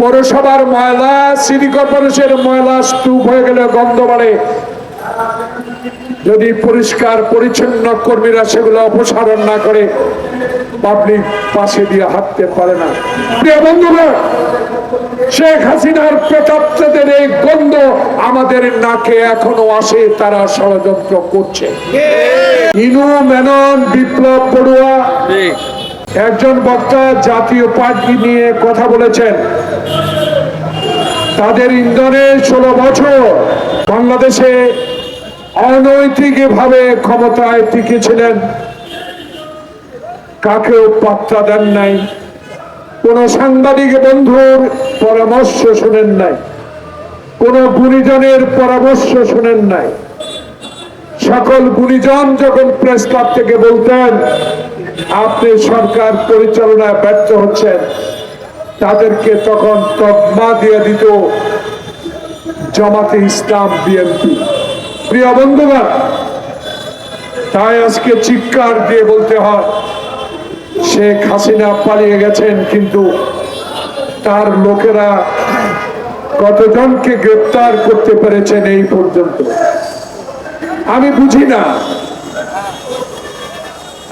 পৌরসভার ময়লা সিটি কর্পোরেশনের ময়লা স্তূপ হয়ে গেলে গন্ধ বাড়ে যদি পরিষ্কার পরিচ্ছন্ন কর্মীরা সেগুলো অপসারণ না করে পাবলিক পাশে দিয়ে হাঁটতে পারে না। প্রিয় বন্ধুরা শেখ হাসিনার প্রেতাত্মদের এই গন্ধ আমাদের নাকে এখনও আসে তারা ষড়যন্ত্র করছে। ইনু মেনন বিপ্লব বড়ুয়া একজন বক্তা জাতীয় পার্টি নিয়ে কথা বলেছেন। তাদের ইন্ধনে ষোলো বছর বাংলাদেশে অনৈতিক ভাবে ক্ষমতায় টিকে ছিলেন কাকেও পাত্তা দেন নাই। কোন সাংবাদিক বন্ধুর পরামর্শ শুনেন নাই। কোন গুণীজনের পরামর্শ শুনেন নাই। সকল গুণীজন যখন প্রেস ক্লাব থেকে বলতেন আপনি সরকার পরিচালনায় ব্যর্থ হচ্ছেন। তাদেরকে তখন তকমা দিয়ে দিত জামাতে ইসলাম বিএনপি। প্রিয় বন্ধুগণ, তাই আজকে চিৎকার দিয়ে বলতে হয়, শেখ হাসিনা পালিয়ে গেছেন কিন্তু তার লোকেরা কতজনকে গ্রেপ্তার করতে পেরেছেন এই পর্যন্ত? আমি বুঝি না।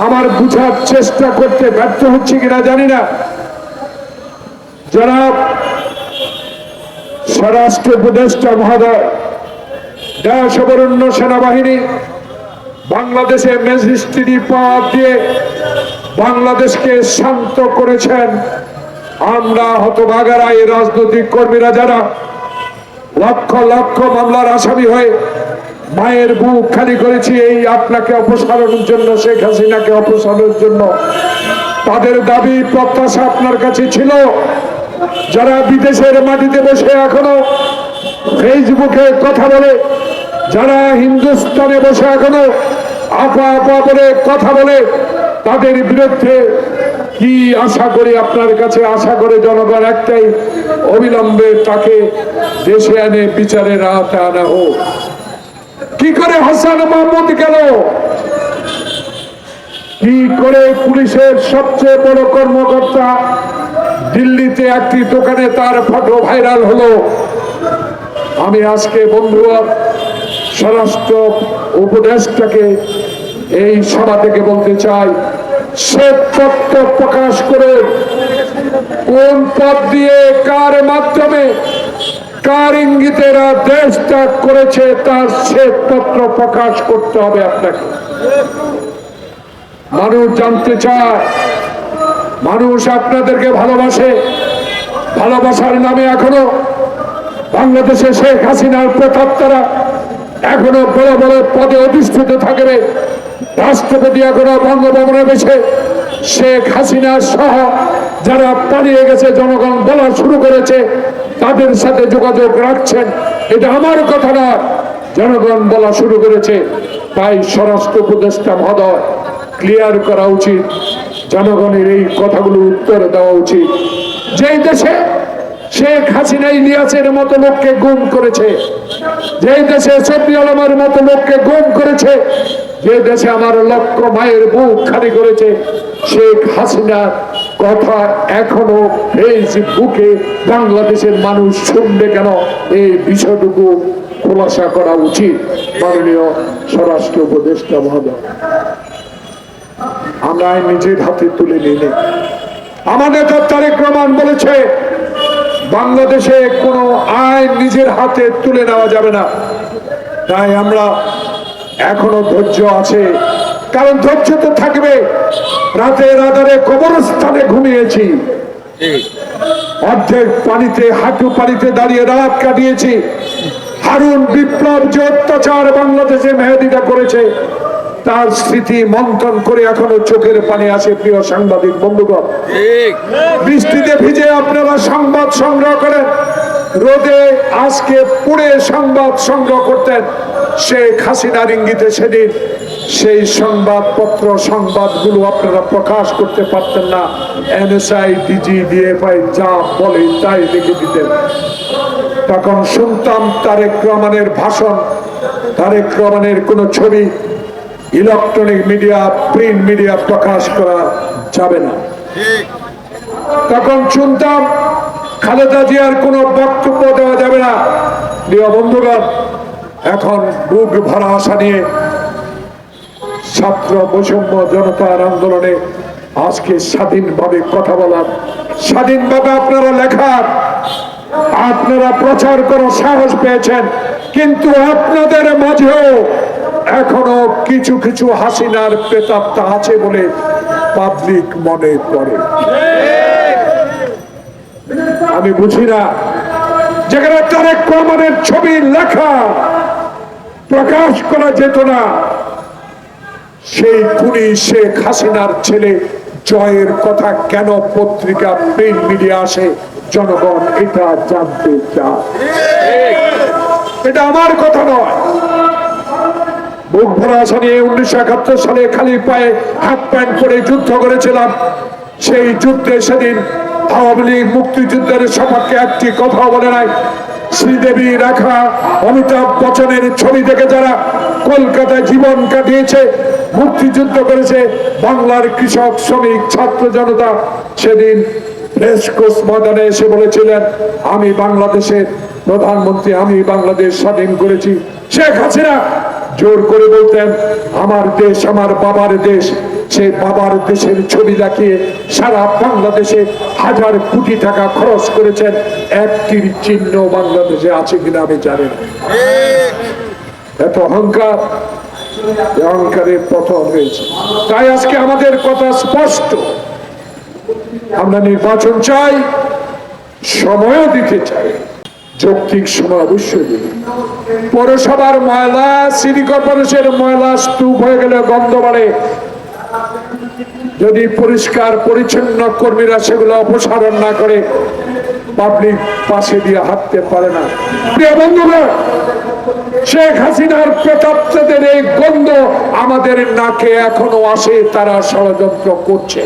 আমার বুঝার চেষ্টা করতে ব্যর্থ হচ্ছে কিনা জানি না। যারা স্বরাষ্ট্র উপদেষ্টা মহোদয় সেনাবাহিনী, বাংলাদেশে ম্যাজিস্ট্রেটি পাওয়ার দিয়ে বাংলাদেশকে শান্ত করেছেন। আমরা হতভাগারা এই রাজনৈতিক কর্মীরা যারা লক্ষ লক্ষ মামলার আসামি হয়ে মায়ের বুক খালি করেছি এই আপনাকে অপসারণের জন্য, শেখ হাসিনাকে অপসারণের জন্য। তাদের দাবি, প্রত্যাশা আপনার কাছে ছিল। যারা বিদেশের মাটিতে বসে এখনও ফেসবুকে কথা বলে, যারা হিন্দুস্তানে বসে এখনও আপা আপা বলে কথা বলে, তাদের বিরুদ্ধে কি আশা করি আপনার কাছে? আশা করে জনগণ একটাই, অবিলম্বে তাকে দেশে এনে বিচারের আওতা আনা হোক। কি করে হাসান মাহমুদ গেল? কি করে পুলিশের সবচেয়ে বড় কর্মকর্তা দিল্লিতে একটি দোকানে তার ফটো ভাইরাল হলো? আমি আজকে বন্ধু, স্বরাষ্ট্র উপদেশটাকে এই সভা থেকে বলতে চাই, সে তত্ত্ব প্রকাশ করে কোন পথ দিয়ে কার মাধ্যমে কার ইঙ্গিতেরা দেশ ত্যাগ করেছে, তার শ্বেতপত্র প্রকাশ করতে হবে আপনাকে। মানুষ জানতে চায়, মানুষ আপনাদেরকে ভালোবাসে। ভালোবাসার নামে এখনও বাংলাদেশে শেখ হাসিনার প্রতাপ তারা এখনও বড় বড় পদে অধিষ্ঠিত থাকবে। রাষ্ট্রপতি এখনও বঙ্গভবনে বসে শেখ হাসিনা সহ যারা পালিয়ে গেছে, জনগণ বলা শুরু করেছে, তাদের সাথে যোগাযোগ রাখছেন। এটা আমার কথা না জনগণ বলা শুরু করেছে। তাই স্বরাষ্ট্র উপদেষ্টা মহোদয় ক্লিয়ার করা উচিত। জনগণের এই কথাগুলো উত্তর দেওয়া উচিত। যেই দেশে শেখ হাসিনা ইলিয়াসের মতো লোককে গুম করেছে। যে দেশে সফি আলমের মতো লোককে গুম করেছে, যে দেশে আমার লক্ষ মায়ের বুক খালি করেছে, শেখ হাসিনার কথা এখনও ফেসবুকে বাংলাদেশের মানুষ শুনবে কেন? এই বিষয়টুকু খোলাসা করা উচিত। মাননীয় স্বরাষ্ট্র উপদেষ্টা মহোদয়, আমরা নিজের হাতে তুলে নিলে আমাদের তো তারেক রহমান বলেছে বাংলাদেশে কোনো আইন নিজের হাতে তুলে নেওয়া যাবে না। তাই আমরা এখনও ধৈর্য আছে। কারণ ধৈর্য তো থাকবে। রাতে রাধারে কবরস্থানে ঘুমিয়েছি। অর্ধেক পানিতে, হাঁটু পানিতে দাঁড়িয়ে রাত কাটিয়েছি। হারুন বিপ্লব যে অত্যাচার বাংলাদেশে মেহেদিটা করেছে তার স্মৃতি মন্থন করে এখনও চোখের পানি আসে প্রিয় সাংবাদিক বন্ধুগণ। বৃষ্টিতে ভিজে আপনারা সংবাদ সংগ্রহ করেন। রোদে আজকে পুড়ে সংবাদ সংগ্রহ করতেন। শেখ হাসিনার ইঙ্গিতে সেদিন সেই সংবাদপত্র সংবাদগুলো আপনারা প্রকাশ করতে পারতেন না। এনএসআই ডিজি ডিএফআই যা বলে তাই লিখে দিতেন। তখন শুনতাম তারেক রহমানের ভাষণ তারেক রহমানের কোনো ছবি। ইলেকট্রনিক মিডিয়া, প্রিন্ট মিডিয়া প্রকাশ করা যাবে না। তখন শুনতাম খালেদা জিয়ার কোনো বক্তব্য দেওয়া যাবে না। প্রিয় বন্ধুগণ, এখন বুক ভরা আশা নিয়ে ছাত্র বৈষম্য জনতার আন্দোলনে আজকে স্বাধীনভাবে কথা বলার, স্বাধীনভাবে আপনারা লেখার, আপনারা প্রচার করার সাহস পেয়েছেন। কিন্তু আপনাদের মাঝেও এখনও কিছু কিছু হাসিনার প্রেতাত্মা আছে বলে পাবলিক মনে করে। আমি বুঝি না যেখানে তারেক রহমানের ছবি লেখা প্রকাশ করা যেত না সেই খুনি শেখ হাসিনার ছেলে জয়ের কথা কেন পত্রিকা প্রিন্ট মিডিয়া আসে জনগণ এটা জানতে চায়। এটা আমার কথা নয়। ভরা উনিশশো একাত্তর সালে খালি পায়ে হাফ প্যান্ট পরে যুদ্ধ করেছিলাম। সেই যুদ্ধে সেদিন আওয়ামী লীগ মুক্তিযুদ্ধের সপক্ষে একটি কথা বলে নাই। শ্রীদেবী রাখা, অমিতাভ বচ্চনের ছবি দেখে যারা কলকাতায় জীবন কাটিয়েছে, মুক্তিযুদ্ধ করেছে, বাংলার কৃষক, শ্রমিক, ছাত্র জনতা, সেদিন ময়দানে এসে বলেছিলেন, আমি বাংলাদেশের প্রধানমন্ত্রী, আমি বাংলাদেশ স্বাধীন করেছি। শেখ হাসিনা জোর করে বলতেন, আমার দেশ, আমার বাবার দেশ, সে বাবার দেশের ছবি দেখিয়ে সারা বাংলাদেশে হাজার কোটি টাকা খরচ করেছেন। একটির চিহ্ন বাংলাদেশে আছে কিনা আমি জানি এত অহংকার অহংকারের পতন হয়েছে। তাই আজকে আমাদের কথা স্পষ্ট। আমরা নির্বাচন চাই, সময়ও দিতে চাই। যৌক্তিক সময় অবশ্যই পৌরসভার ময়লা, সিটি কর্পোরেশনের ময়লা স্তূপ হয়ে গেলে গন্ধ বাড়ে যদি পরিষ্কার, পরিচ্ছন্ন কর্মীরা সেগুলো অপসারণ না করে, পাবলিক পাশে দিয়ে হাঁটতে পারে না। প্রিয় বন্ধুগণ শেখ হাসিনার প্রতাপ্তদের এই গন্ধ আমাদের নাকে এখনও আসে, তারা ষড়যন্ত্র করছে।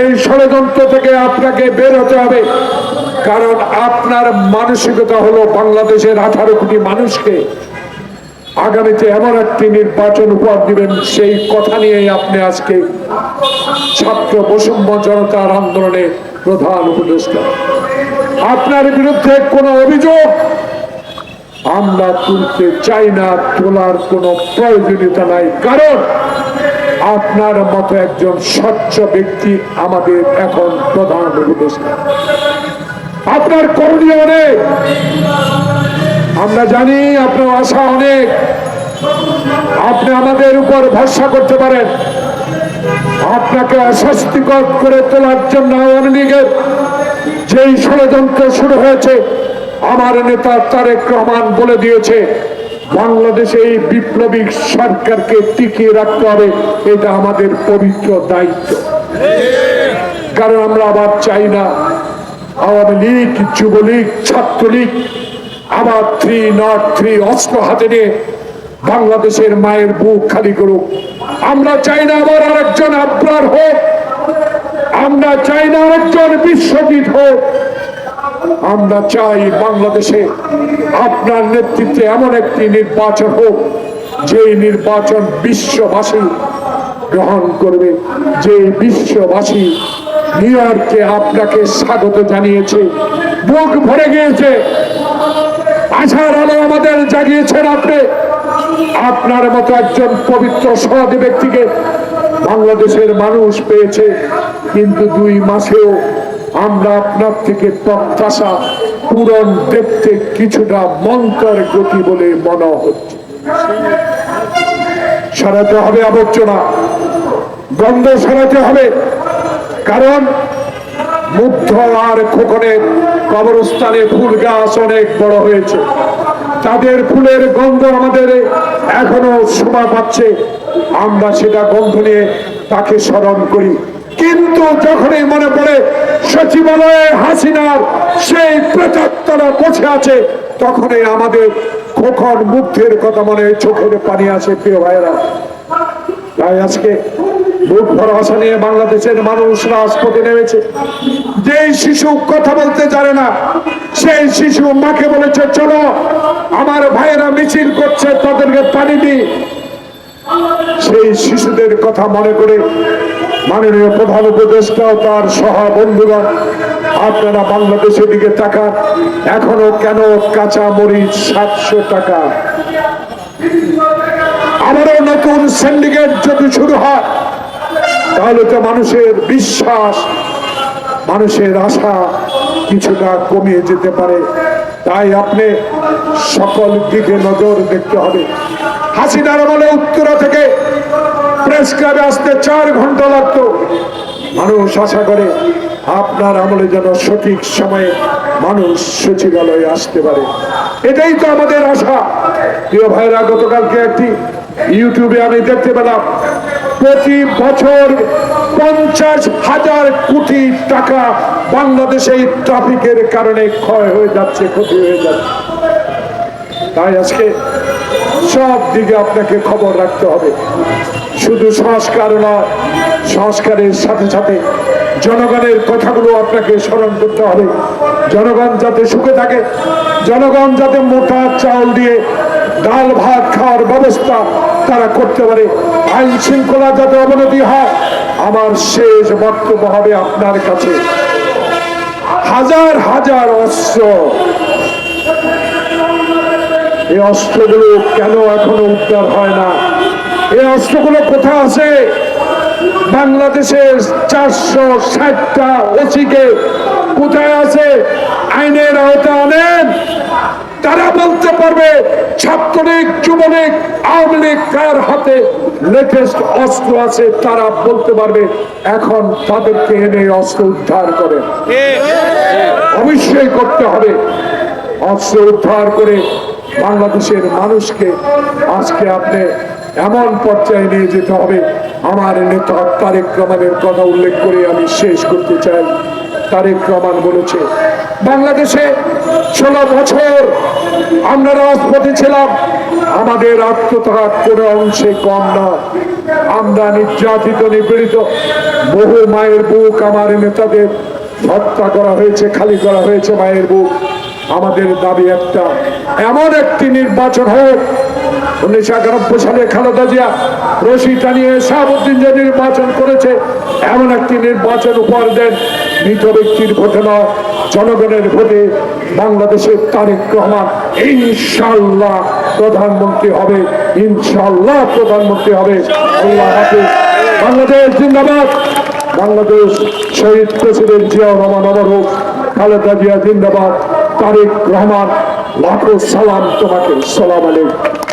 এই ষড়যন্ত্র থেকে আপনাকে বের হতে হবে। কারণ আপনার মানসিকতা হলো বাংলাদেশের আঠারো কোটি মানুষকে আগামীতে এমন একটি নির্বাচন উপহার দিবেন, সেই কথা নিয়েই আপনি আজকে ছাত্র বৈষম্য জনতার আন্দোলনে প্রধান উপদেষ্টা। আপনার বিরুদ্ধে কোনো অভিযোগ আমরা তুলতে চাই না, তোলার কোনো প্রয়োজনীয়তা নাই। কারণ আপনার মতো একজন স্বচ্ছ ব্যক্তি আমাদের এখন প্রধান আপনার করণীয় অনেক। আমরা জানি আপনার আশা অনেক। আপনি আমাদের উপর ভরসা করতে পারেন। আপনাকে অস্বস্তিকর করে তোলার জন্য আওয়ামী লীগের যেই ষড়যন্ত্র শুরু হয়েছে আমার নেতা তারেক রহমান বলে দিয়েছে, বাংলাদেশে এই বিপ্লবী সরকারকে টিকিয়ে রাখতে হবে, এটা আমাদের পবিত্র দায়িত্ব। কারণ আমরা আবার চাই না আওয়ামী লীগ, যুবলীগ, ছাত্রলীগ, আবার থ্রি নট থ্রি অস্ত্র হাতে নিয়ে বাংলাদেশের মায়ের বুক খালি করুক। আমরা চাই না আবার আরেকজন আব্রার হোক, আমরা চাই না আরেকজন বিশ্বজিৎ হোক। আমরা চাই বাংলাদেশে আপনার নেতৃত্বে এমন একটি নির্বাচন হোক যে নির্বাচন বিশ্ববাসী গ্রহণ করবে যে বিশ্ববাসী নিউ আপনাকে স্বাগত জানিয়েছে, বুক ভরে গিয়েছে, আশার আলো আমাদের জাগিয়েছেন আপনি আপনার মতো একজন পবিত্র সৎ ব্যক্তিকে বাংলাদেশের মানুষ পেয়েছে, কিন্তু দুই মাসেও আমরা আপনার থেকে প্রত্যাশা পূরণ দেখতে কিছুটা মন্ত্রের গতি বলে মনে হচ্ছে। সরাতে হবে আবর্জনা। গন্ধ সরাতে হবে। কারণ মুগ্ধ আর খোকনের কবরস্থানে ফুল গাছ অনেক বড় হয়েছে। তাদের ফুলের গন্ধ আমাদের এখনও শোভা পাচ্ছে। আমরা সেটা গন্ধ নিয়ে তাকে স্মরণ করি। কিন্তু যখনই মনে পড়ে সচিবালয়ে হাসিনার সেই প্রেতাত্মারা বসে আছে, তখনই আমাদের খোকন মুগ্ধের কথা মনে চোখের পানি আসে, প্রিয় ভাইয়েরা। তাই আজকে বুক ভরা আশা নিয়ে বাংলাদেশের মানুষ রাজপথে নেমেছে। যে শিশু কথা বলতে জানে না, সেই শিশু মাকে বলেছে, চলো, আমার ভাইয়েরা মিছিল করছে, তাদেরকে পানি দিই। সেই শিশুদের কথা মনে করে মাননীয় প্রধান উপদেষ্টা তার সহ বন্ধুগণ আপনারা বাংলাদেশের দিকে তাকান। এখনও কেন কাঁচা মরিচ সাতশো টাকা? আবারও নতুন সিন্ডিকেট যদি শুরু হয়, তাহলে তো মানুষের বিশ্বাস, মানুষের আশা কিছুটা কমিয়ে যেতে পারে। তাই আপনি সকল দিকে নজর দেখতে হবে। হাসিনার বলে উত্তরা থেকে প্রেস ক্লাবে আসতে চার ঘণ্টা লাগতো। মানুষ আশা করে আপনার আমলে যেন সঠিক সময়ে মানুষ সচিবালয়ে আসতে পারে। এটাই তো আমাদের আশা। প্রিয় ভাইরা, গতকালকে একটি ইউটিউবে আমি দেখতে পেলাম, প্রতি বছর পঞ্চাশ হাজার কোটি টাকা বাংলাদেশে ট্রাফিকের কারণে ক্ষয় হয়ে যাচ্ছে, ক্ষতি হয়ে যাচ্ছে। তাই আজকে সব দিকে আপনাকে খবর রাখতে হবে। শুধু সংস্কার নয়, সংস্কারের সাথে সাথে জনগণের কথাগুলো আপনাকে স্মরণ করতে হবে। জনগণ যাতে সুখে থাকে, জনগণ যাতে মোটা চাউল দিয়ে ডাল ভাত খাওয়ার ব্যবস্থা তারা করতে পারে। আইন শৃঙ্খলা যাতে অবনতি হয়, আমার শেষ বক্তব্য হবে আপনার কাছে। হাজার হাজার অস্ত্র এই অস্ত্রগুলো কেন এখনও উদ্ধার হয় না? এই অস্ত্রগুলো কোথায় আছে? বাংলাদেশের চারশো ষাটটা ওসিকে কোথায় আছে? আইনের আওতা আনেন। তারা বলতে পারবে ছাত্রলীগ যুবলীগ আওয়ামী লীগ কার হাতে লেটেস্ট অস্ত্র আছে? তারা বলতে পারবে এখন তাদেরকে এনে অস্ত্র উদ্ধার করে। অবশ্যই করতে হবে। অস্ত্র উদ্ধার করে বাংলাদেশের মানুষকে আজকে আপনি এমন পর্যায়ে নিয়ে যেতে হবে। আমার নেতা তারেক রহমানের কথা উল্লেখ করে আমি শেষ করতে চাই। তারেক রহমান বলেছে, বাংলাদেশে ষোলো বছর আমরা রাজপথে ছিলাম। আমাদের আত্মত্যাগ কোনো অংশে কম না। আমরা নির্যাতিত, নিপীড়িত, বহু মায়ের বুক আমার নেতাদের হত্যা করা হয়েছে, খালি করা হয়েছে মায়ের বুক। আমাদের দাবি একটা। এমন একটি নির্বাচন হোক, উনিশশো একানব্বই সালে খালেদা জিয়া রশি টানিয়ে শাহাবুদ্দিন যে নির্বাচন করেছে, এমন একটি নির্বাচন উপহার দেন মৃত ব্যক্তির ভোটে নয়, জনগণের ভোটে বাংলাদেশের তারেক রহমান। ইনশাল্লাহ প্রধানমন্ত্রী হবে ইনশাল্লাহ প্রধানমন্ত্রী হবে। বাংলাদেশ জিন্দাবাদ। বাংলাদেশ শহীদ প্রেসিডেন্ট জিয়া রহমান অমর হোক, খালেদা জিয়া জিন্দাবাদ। তারেক রহমান লাখো সালাম তোমাকে সালাম আলাইকুম।